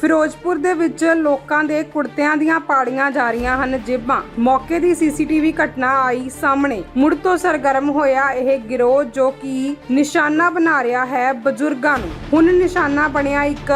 ਫਿਰੋਜ਼ਪੁਰ ਦੇ ਵਿੱਚ ਲੋਕਾਂ ਦੇ ਕੁੜਤਿਆਂ ਦੀਆਂ ਪਾੜੀਆਂ ਜਾ ਰਹੀਆਂ ਹਨ ਜੇਬਾਂ। ਮੌਕੇ ਦੀ ਸੀਸੀਟੀਵੀ ਘਟਨਾ ਆਈ ਸਾਹਮਣੇ। ਮੁੜ ਤੋਂ ਸਰਗਰਮ ਹੋਇਆ ਇਹ ਗਿਰੋਹ ਜੋ ਕਿ ਨਿਸ਼ਾਨਾ ਬਣਾ ਰਿਹਾ ਹੈ ਬਜ਼ੁਰਗਾਂ ਨੂੰ। ਹੁਣ ਨਿਸ਼ਾਨਾ ਬਣਿਆ ਇੱਕ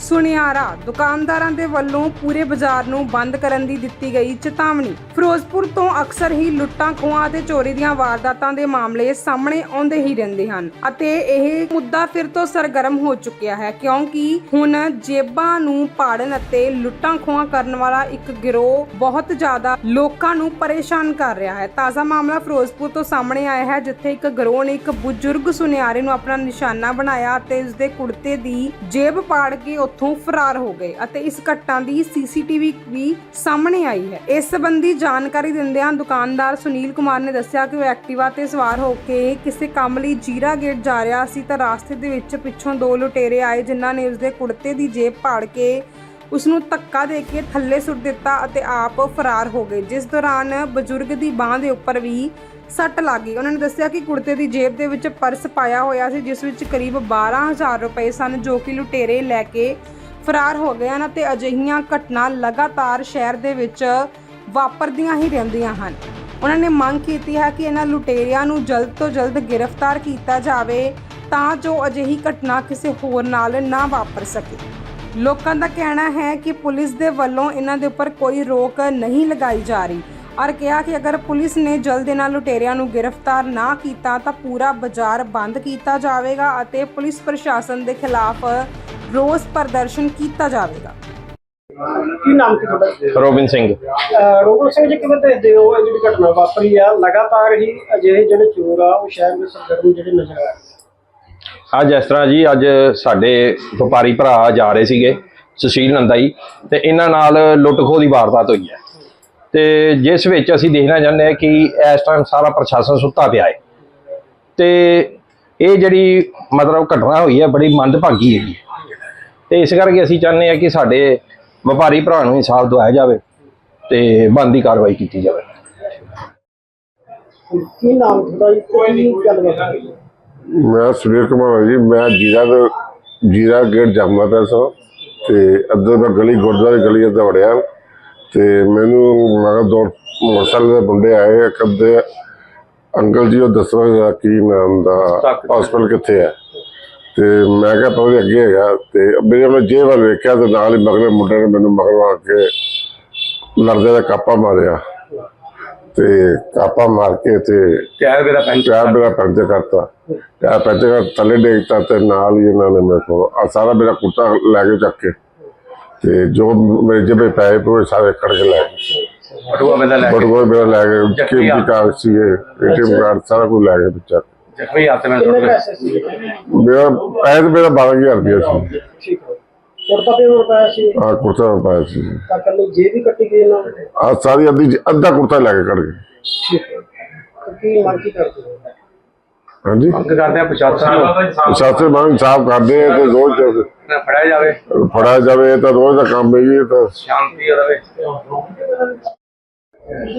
ਸੁਨਿਆਰਾ ਦੁਕਾਨਦਾਰਾਂ ਦੇ ਵੱਲੋਂ ਪੂਰੇ ਬਾਜ਼ਾਰ ਨੂੰ ਬੰਦ ਕਰਨ ਦੀ ਦਿੱਤੀ ਗਈ ਚੇਤਾਵਨੀ। ਫਿਰੋਜ਼ਪੁਰ ਤੋਂ ਅਕਸਰ ਹੀ ਲੁੱਟਾਂ ਖੋਹਾਂ ਅਤੇ ਚੋਰੀ ਦੀਆਂ ਵਾਰਦਾਤਾਂ ਦੇ ਮਾਮਲੇ ਸਾਹਮਣੇ ਆਉਂਦੇ ਹੀ ਰਹਿੰਦੇ ਹਨ ਅਤੇ ਇਹ ਮੁੱਦਾ ਫਿਰ ਤੋਂ ਸਰਗਰਮ ਹੋ ਚੁੱਕਿਆ ਹੈ ਕਿਉਂਕਿ ਹੁਣ ਜੇਬਾਂ ਨੂੰ ਪਾੜਨ ਅਤੇ ਲੁੱਟਾਂ ਖੋਹਾਂ ਕਰਨ ਵਾਲਾ ਇੱਕ ਗਿਰੋਹ ਬਹੁਤ ਜ਼ਿਆਦਾ ਲੋਕਾਂ ਨੂੰ ਪਰੇਸ਼ਾਨ ਕਰ ਰਿਹਾ ਹੈ। ਤਾਜ਼ਾ ਮਾਮਲਾ ਫਿਰੋਜ਼ਪੁਰ ਤੋਂ ਸਾਹਮਣੇ ਆਇਆ ਹੈ, ਜਿੱਥੇ ਇੱਕ ਗਿਰੋਹ ਨੇ ਇੱਕ ਬਜ਼ੁਰਗ ਸੁਨਿਆਰੇ ਨੂੰ ਆਪਣਾ ਨਿਸ਼ਾਨਾ ਬਣਾਇਆ ਅਤੇ ਉਸ ਦੇ ਕੁੜਤੇ ਦੀ ਜੇਬ ਪਾੜ ਕੇ ਉੱਥੋਂ ਫਰਾਰ ਹੋ ਗਏ ਅਤੇ ਇਸ ਘਟਨਾ ਦੀ ਸੀਸੀਟੀਵੀ ਵੀ ਸਾਹਮਣੇ ਆਈ ਹੈ। ਇਸ ਸੰਬੰਧੀ ਜਾਣਕਾਰੀ ਦਿੰਦਿਆਂ ਦੁਕਾਨਦਾਰ ਸੁਨੀਲ ਕੁਮਾਰ ਨੇ ਦੱਸਿਆ ਕਿ ਉਹ ਐਕਟਿਵਾ ਤੇ ਸਵਾਰ ਹੋ ਕੇ ਕਿਸੇ ਕੰਮ ਲਈ ਜੀਰਾ ਗੇਟ ਜਾ ਰਿਹਾ ਸੀ ਤਾਂ ਰਾਸਤੇ ਦੇ ਵਿੱਚ ਪਿੱਛੋਂ ਦੋ ਲੁਟੇਰੇ ਆਏ, ਜਿਨ੍ਹਾਂ ਨੇ ਉਸਦੇ ਕੁੜਤੇ ਦੀ ਜੇਬ ਪਾੜ ਕੇ ਉਸ ਨੂੰ ਧੱਕਾ ਦੇ ਕੇ ਥੱਲੇ ਸੁੱਟ ਦਿੱਤਾ ਅਤੇ ਆਪ ਫਰਾਰ ਹੋ ਗਏ। ਜਿਸ ਦੌਰਾਨ ਬਜ਼ੁਰਗ ਦੀ ਬਾਹ ਦੇ ਉੱਪਰ ਵੀ ਸੱਟ ਲੱਗ ਗਈ। ਉਹਨਾਂ ਨੇ ਦੱਸਿਆ ਕਿ ਕੁੜਤੇ ਦੀ ਜੇਬ ਦੇ ਵਿੱਚ ਪਰਸ ਪਾਇਆ ਹੋਇਆ ਸੀ, ਜਿਸ ਵਿੱਚ ਕਰੀਬ 12000 ਰੁਪਏ ਸਨ, ਜੋ ਕਿ ਲੁਟੇਰੇ ਲੈ ਕੇ ਫਰਾਰ ਹੋ ਗਏ ਹਨ ਅਤੇ ਅਜਿਹੀਆਂ ਘਟਨਾ ਲਗਾਤਾਰ ਸ਼ਹਿਰ ਦੇ ਵਿੱਚ ਵਾਪਰਦੀਆਂ ਹੀ ਰਹਿੰਦੀਆਂ ਹਨ। ਉਹਨਾਂ ਨੇ ਮੰਗ ਕੀਤੀ ਹੈ ਕਿ ਇਹਨਾਂ ਲੁਟੇਰਿਆਂ ਨੂੰ ਜਲਦ ਤੋਂ ਜਲਦ ਗ੍ਰਿਫਤਾਰ ਕੀਤਾ ਜਾਵੇ ਤਾਂ ਜੋ ਅਜਿਹੀ ਘਟਨਾ ਕਿਸੇ ਹੋਰ ਨਾਲ ਨਾ ਵਾਪਰ ਸਕੇ। ਲੋਕਾਂ ਦਾ ਕਹਿਣਾ ਹੈ ਕਿ ਪੁਲਿਸ ਦੇ ਵੱਲੋਂ ਇਹਨਾਂ ਦੇ ਉੱਪਰ ਕੋਈ ਰੋਕ ਨਹੀਂ ਲਗਾਈ ਜਾ ਰਹੀ। ਔਰ ਕਿਹਾ ਕਿ ਅਗਰ ਪੁਲਿਸ ਨੇ ਜਲਦ ਇਹਨਾਂ ਲੁਟੇਰਿਆਂ ਨੂੰ ਗ੍ਰਿਫਤਾਰ ਨਾ ਕੀਤਾ ਤਾਂ ਪੂਰਾ ਬਾਜ਼ਾਰ ਬੰਦ ਕੀਤਾ ਜਾਵੇਗਾ ਅਤੇ ਪੁਲਿਸ ਪ੍ਰਸ਼ਾਸਨ ਦੇ ਖਿਲਾਫ ਰੋਸ ਪ੍ਰਦਰਸ਼ਨ ਕੀਤਾ ਜਾਵੇਗਾ। ਕੀ ਨਾਮ ਕੀ ਤੁਹਾਡਾ? ਰੋਬਿਨ ਸਿੰਘ। ਰੋਬਰ ਸਿੰਘ ਜੀ ਕਿਵੇਂ ਦੇਖਦੇ ਹੋ ਇਹ ਜਿਹੜੀ ਘਟਨਾ ਵਾਪਰੀ ਆ? ਲਗਾਤਾਰ ਹੀ ਅਜਿਹੇ ਜਿਹੜੇ ਚੋਰ ਆ ਉਹ ਸ਼ਹਿਰ ਦੇ ਸਰਗਰਮ ਜਿਹੜੇ ਨਜ਼ਰ ਆ ਰਹੇ ਅੱਜ ਇਸ ਤਰ੍ਹਾਂ ਜੀ ਅੱਜ ਸਾਡੇ ਵਪਾਰੀ ਭਰਾ ਜਾ ਰਹੇ ਸੀਗੇ ਸੁਸ਼ੀਲ ਨੰਦਾਈ ਤੇ ਇਹਨਾਂ ਨਾਲ ਲੁੱਟ ਖੋਹ ਦੀ ਵਾਰਦਾਤ ਹੋਈ ਹੈ। ਤੇ ਜਿਸ ਵਿੱਚ ਅਸੀਂ ਦੇਖਣਾ ਚਾਹੁੰਦੇ ਹਾਂ ਕਿ ਇਸ ਟਾਈਮ ਸਾਰਾ ਪ੍ਰਸ਼ਾਸਨ ਸੁੱਤਾ ਪਿਆ ਹੈ। ਤੇ ਇਹ ਜਿਹੜੀ ਮਤਲਬ ਘਟਨਾ ਹੋਈ ਹੈ ਬੜੀ ਮੰਦਭਾਗੀ ਹੈਗੀ। ਤੇ ਇਸ ਕਰਕੇ ਅਸੀਂ ਚਾਹੁੰਦੇ ਹਾਂ ਕਿ ਸਾਡੇ ਵਪਾਰੀ ਭਰਾ ਨੂੰ ਇਨਸਾਫ ਦਿਵਾਇਆ ਜਾਵੇ ਤੇ ਬਣਦੀ ਕਾਰਵਾਈ ਕੀਤੀ ਜਾਵੇ। ਕੀ ਨਾਮ ਤੁਹਾਡਾ ਜੀ? ਤੇ ਕੀ ਗੱਲਬਾਤ ਹੋਈ ਹੈ? ਮੈਂ ਸੁਨੀਲ ਕੁਮਾਰ ਹਾਂ ਜੀ, ਮੈਂ ਜੀਰਾ ਦਾ ਜੀਰਾ ਗੇਟ ਜਾਂਦਾ ਸੋ ਸਾਂ ਤੇ ਅੱਧਰ ਮੈਂ ਗਲੀ, ਗੁਰਦੁਆਰੇ ਗਲੀ ਅੱਧਾ ਵੜਿਆ। ਤੇ ਮੈਨੂੰ ਮੈਂ ਦੋ ਮੋਟਰਸਾਈਕਲ ਦੇ ਮੁੰਡੇ ਆਏ, ਇੱਕ ਅੱਧੇ ਅੰਕਲ ਜੀ, ਉਹ ਦੱਸੋ ਜਰਾ ਕੀ ਨਾਮ ਦਾ ਹਸਪੀਟਲ ਕਿੱਥੇ ਹੈ? ਤੇ ਮੈਂ ਕਿਹਾ ਪਤਾ ਅੱਗੇ ਹੈਗਾ। ਤੇ ਮੇਰੇ ਮੈਂ ਜੇਬ ਵੱਲ ਵੇਖਿਆ ਤੇ ਨਾਲ ਹੀ ਮਗਲੇ ਮੁੰਡੇ ਨੇ ਮੈਨੂੰ ਮਗਰੋਂ ਆ ਕੇ ਲੜਦੇ ਦਾ ਕਾਪਾ ਮਾਰਿਆ। ਤੇ ਕਾਪਾ ਮਾਰ ਕੇ ਤੇ ਟਾਇਰ ਮੇਰਾ ਪੈਂਚਰ ਪਿਆਰ ਮੇਰਾ ਪੈਂਚਰ ਕਰਤਾ। ਪਿਆਰ ਪੈਂਚਰ ਕਰ ਥੱਲੇ ਡੇਗਤਾ ਤੇ ਨਾਲ ਹੀ ਇਹਨਾਂ ਨੇ ਮੇਰੇ ਕੋਲ ਆ ਸਾਰਾ ਮੇਰਾ ਕੁੱਤਾ ਲੈ ਕੇ ਚੱਕ ਕੇ ਤੇ ਜੋ ਮੇਰੇ ਜੇਬੇ ਪਏ ਪਏ ਸਾਰੇ ਕੱਢ ਕੇ ਲੈ ਗਏ। ਬਟੂਆ ਬੰਦਾ ਲੈ ਬਟੂਆ ਮੇਰਾ ਲੈ ਗਏ ਕੀਮਤੀ ਕਾਗਜ਼ ਸੀਗੇ ਏਟੀਐਮ ਕਾਰਡ ਸਾਰਾ ਕੁਝ ਲੈ ਗਏ ਬੱਚਾ ਜ਼ਖਮੀ ਪੈਸੇ ਸੀ? ਮੇਰਾ ਪੈਸੇ ਮੇਰਾ 12000 ਰੁਪਇਆ ਸੀ। ਠੀਕ ਹੈ। ਕੁੜਤਾ ਪੇ ਰੁਪਇਆ ਸੀ ਆ ਕੁਰਤਾ ਪਾਇਆ ਸੀ ਤਾਂ ਕੱਲੀ ਜੇਬ ਵੀ ਕੱਟੀ ਗਈ ਇਹਨਾਂ ਨੇ ਆ ਸਾਰੀ ਅੱਧੀ ਅੱਧਾ ਕੁਰਤਾ ਲੈ ਕੇ ਕੱਢ ਗਏ ਠੀਕ ਹੈ ਤਾਂ ਕੀ ਮੰਗ ਕੀ ਕਰਦੇ ਹੋ ਹਾਂਜੀ ਮੰਗ ਕਰਦੇ ਆ ਪ੍ਰਸ਼ਾਸਨ ਨੂੰ ਸਾਥੇ ਮੰਗ ਸਾਫ਼ ਕਰਦੇ ਆ ਤੇ ਰੋਜ਼ ਨਾ ਫੜਿਆ ਜਾਵੇ ਫੜਾਇਆ ਜਾਵੇ ਇਹ ਤਾਂ ਰੋਜ਼ ਦਾ ਕੰਮ ਹੈ ਜੀ ਇਹ ਤਾਂ ਸ਼ਾਂਤੀ ਰਵੇ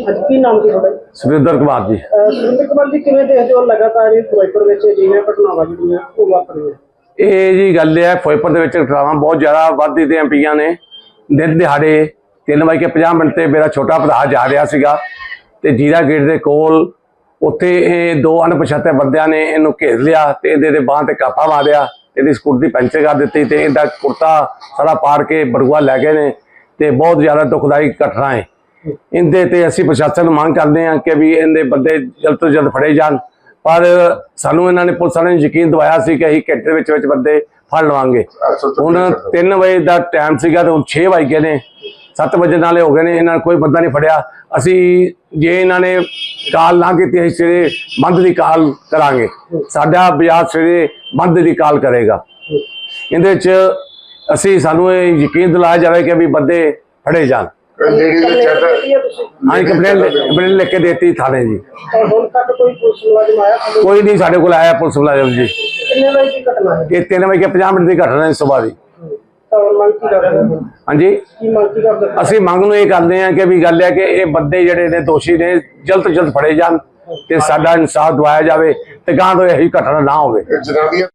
ਅੱਜ ਕੀ ਨਾਮ ਕੀ ਤੁਹਾਡਾ ਜੀ? ਸੁਰਿੰਦਰ ਕੁਮਾਰ ਜੀ ਅਹ ਸੁਰਿੰਦਰ ਕੁਮਾਰ ਜੀ ਕਿਵੇਂ ਦੇਖਦੇ ਹੋ ਲਗਾਤਾਰ ਇਹ ਫਿਰੋਜ਼ਪੁਰ ਵਿੱਚ ਅਜਿਹੀਆਂ ਘਟਨਾਵਾਂ ਜਿਹੜੀਆਂ ਉਹ ਵਾਪਰ ਰਹੀਆਂ ਇਹ ਜੀ ਗੱਲ ਹੈ, ਫਿਰੋਜ਼ਪੁਰ ਦੇ ਵਿੱਚ ਘਟਨਾਵਾਂ ਬਹੁਤ ਜ਼ਿਆਦਾ ਵੱਧਦੀ ਤੇ ਪਈਆਂ ਨੇ। ਦਿਨ ਦਿਹਾੜੇ 3 ਵਜੇ ਕੇ 50 ਮਿੰਟ ਤੇ ਮੇਰਾ ਛੋਟਾ ਭਰਾ ਜਾ ਰਿਹਾ ਸੀਗਾ ਤੇ ਜੀਰਾ ਗੇਟ ਦੇ ਕੋਲ ਉੱਥੇ ਇਹ ਦੋ ਅਣਪਛਾਤੇ ਬੰਦਿਆਂ ਨੇ ਇਹਨੂੰ ਘੇਰ ਲਿਆ ਤੇ ਇਹਦੇ ਦੇ ਬਾਹ ਤੇ ਕਾਪਾ ਮਾਰਿਆ, ਇਹਦੀ ਸਕੂਟਰੀ ਪੈਂਚਰ ਕਰ ਦਿੱਤੀ ਤੇ ਇਹਦਾ ਕੁਰਤਾ ਸਾਰਾ ਪਾੜ ਕੇ ਬੜੂਆ ਲੈ ਗਏ ਨੇ ਤੇ ਬਹੁਤ ਜ਼ਿਆਦਾ ਦੁਖਦਾਈ ਘਟਨਾ ਹੈ। ਇਹਦੇ ਤੇ ਅਸੀਂ ਪ੍ਰਸ਼ਾਸਨ ਨੂੰ ਮੰਗ ਕਰਦੇ ਹਾਂ ਕਿ ਵੀ ਇਹਦੇ ਬੰਦੇ ਜਲਦ ਤੋਂ ਜਲਦ ਫੜੇ ਜਾਣ। ਪਰ ਸਾਨੂੰ ਇਹਨਾਂ ਨੇ ਪੁਲਿਸ ਵਾਲਿਆਂ ਨੇ ਯਕੀਨ ਦਿਵਾਇਆ ਸੀ ਕਿ ਅਸੀਂ ਘੰਟੇ ਦੇ ਵਿੱਚ ਵਿੱਚ ਬੰਦੇ ਫੜ ਲਵਾਂਗੇ। ਹੁਣ 3 ਵਜੇ ਦਾ ਟਾਈਮ ਸੀਗਾ ਤੇ ਹੁਣ 6 ਵਜ ਗਏ ਨੇ। 7 ਵਜੇ ਨਾਲੇ ਹੋ ਗਏ ਨੇ ਇਹਨਾਂ ਕੋਈ ਬੰਦਾ ਨਹੀਂ ਫੜਿਆ। ਅਸੀਂ ਜੇ ਇਹਨਾਂ ਨੇ ਕਾਲ ਨਾ ਕੀਤੀ ਅਸੀਂ ਸਵੇਰੇ ਬੰਦ ਦੀ ਕਾਲ ਕਰਾਂਗੇ। ਸਾਡਾ ਬਾਜ਼ਾਰ ਸਵੇਰੇ ਬੰਦ ਦੀ ਕਾਲ ਕਰੇਗਾ। ਇਹਦੇ ਵਿੱਚ ਅਸੀਂ ਸਾਨੂੰ ਇਹ ਯਕੀਨ ਦਿਲਾਇਆ ਜਾਵੇ ਕਿ ਵੀ ਬੰਦੇ ਫੜੇ ਜਾਣ। ਲੇਡੀ ਦੇ ਚੈਟ ਕੀ ਹੈ ਕੰਪਲੇਂਟ ਕੰਪਲੇਂਟ ਲਿਖ ਕੇ ਦੇਤੀ ਥਾਣੇ ਜੀ। ਤਾਂ ਹੁਣ ਤੱਕ ਕੋਈ ਪੁਲਿਸ ਮੁਲਾਜ਼ਮ ਆਇਆ? ਤੁਹਾਨੂੰ ਕੋਈ ਨਹੀਂ ਸਾਡੇ ਕੋਲ ਆਇਆ ਪੁਲਿਸ ਮੁਲਾਜ਼ਮ ਜੀ। ਕਿੰਨੇ ਵਜੇ ਦੀ ਘਟਨਾ ਹੈ? ਇਹ 3 ਵਜੇ 50 ਮਿੰਟ ਦੀ ਘਟਨਾ ਹੈ ਸੁਬਾਹ ਦੀ ਤਾਂ ਹੁਣ ਮੰਗ ਕੀ ਕਰਦੇ ਹੋ? ਹਾਂਜੀ? ਕੀ ਮੰਗ ਕੀ ਕਰਦੇ ਹੋ? ਅਸੀਂ ਮੰਗ ਨੂੰ ਇਹ ਕਰਦੇ ਹਾਂ ਕਿ ਵੀ ਗੱਲ ਹੈ ਕਿ ਇਹ ਬੰਦੇ ਜਿਹੜੇ ਨੇ ਦੋਸ਼ੀ ਨੇ ਜਲਦ ਤੋਂ ਜਲਦ ਫੜੇ ਜਾਣ ਤੇ ਸਾਡਾ ਇਨਸਾਫ ਦਵਾਇਆ ਜਾਵੇ ਤੇ ਗਾਂ ਤੋਂ ਇਹੀ ਘਟਨਾ ਨਾ ਹੋਵੇ। ਜਨਾਨੀਆਂ